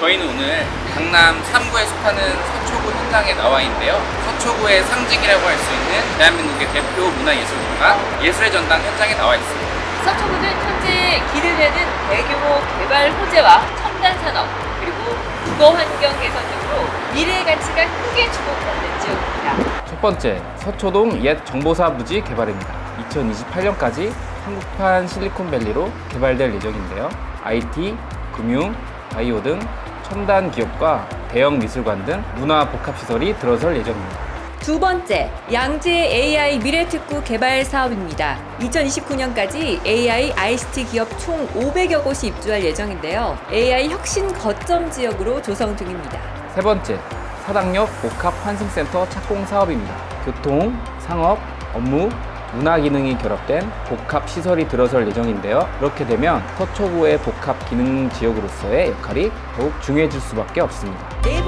저희는 오늘 강남 3구에 속하는 서초구 현장에 나와 있는데요. 서초구의 상징이라고 할 수 있는 대한민국의 대표 문화예술공간 예술의 전당 현장에 나와 있습니다. 서초구는 현재 기대되는 대규모 개발 호재와 첨단 산업 그리고 주거 환경 개선 등으로 미래 가치가 크게 주목받는 지역입니다. 첫 번째, 서초동 옛 정보사 부지 개발입니다. 2028년까지 한국판 실리콘밸리로 개발될 예정인데요. IT, 금융, 바이오 등 첨단 기업과 대형 미술관 등 문화 복합 시설이 들어설 예정입니다. 두 번째, 양재 AI 미래특구 개발 사업입니다. 2029년까지 AI ICT 기업 총 500여 곳이 입주할 예정인데요. AI 혁신 거점 지역으로 조성 중입니다. 세 번째, 사당역 복합 환승센터 착공 사업입니다. 교통, 상업, 업무, 문화 기능이 결합된 복합 시설이 들어설 예정인데요. 그렇게 되면 서초구의 복합 기능 지역으로서의 역할이 더욱 중요해질 수밖에 없습니다. 네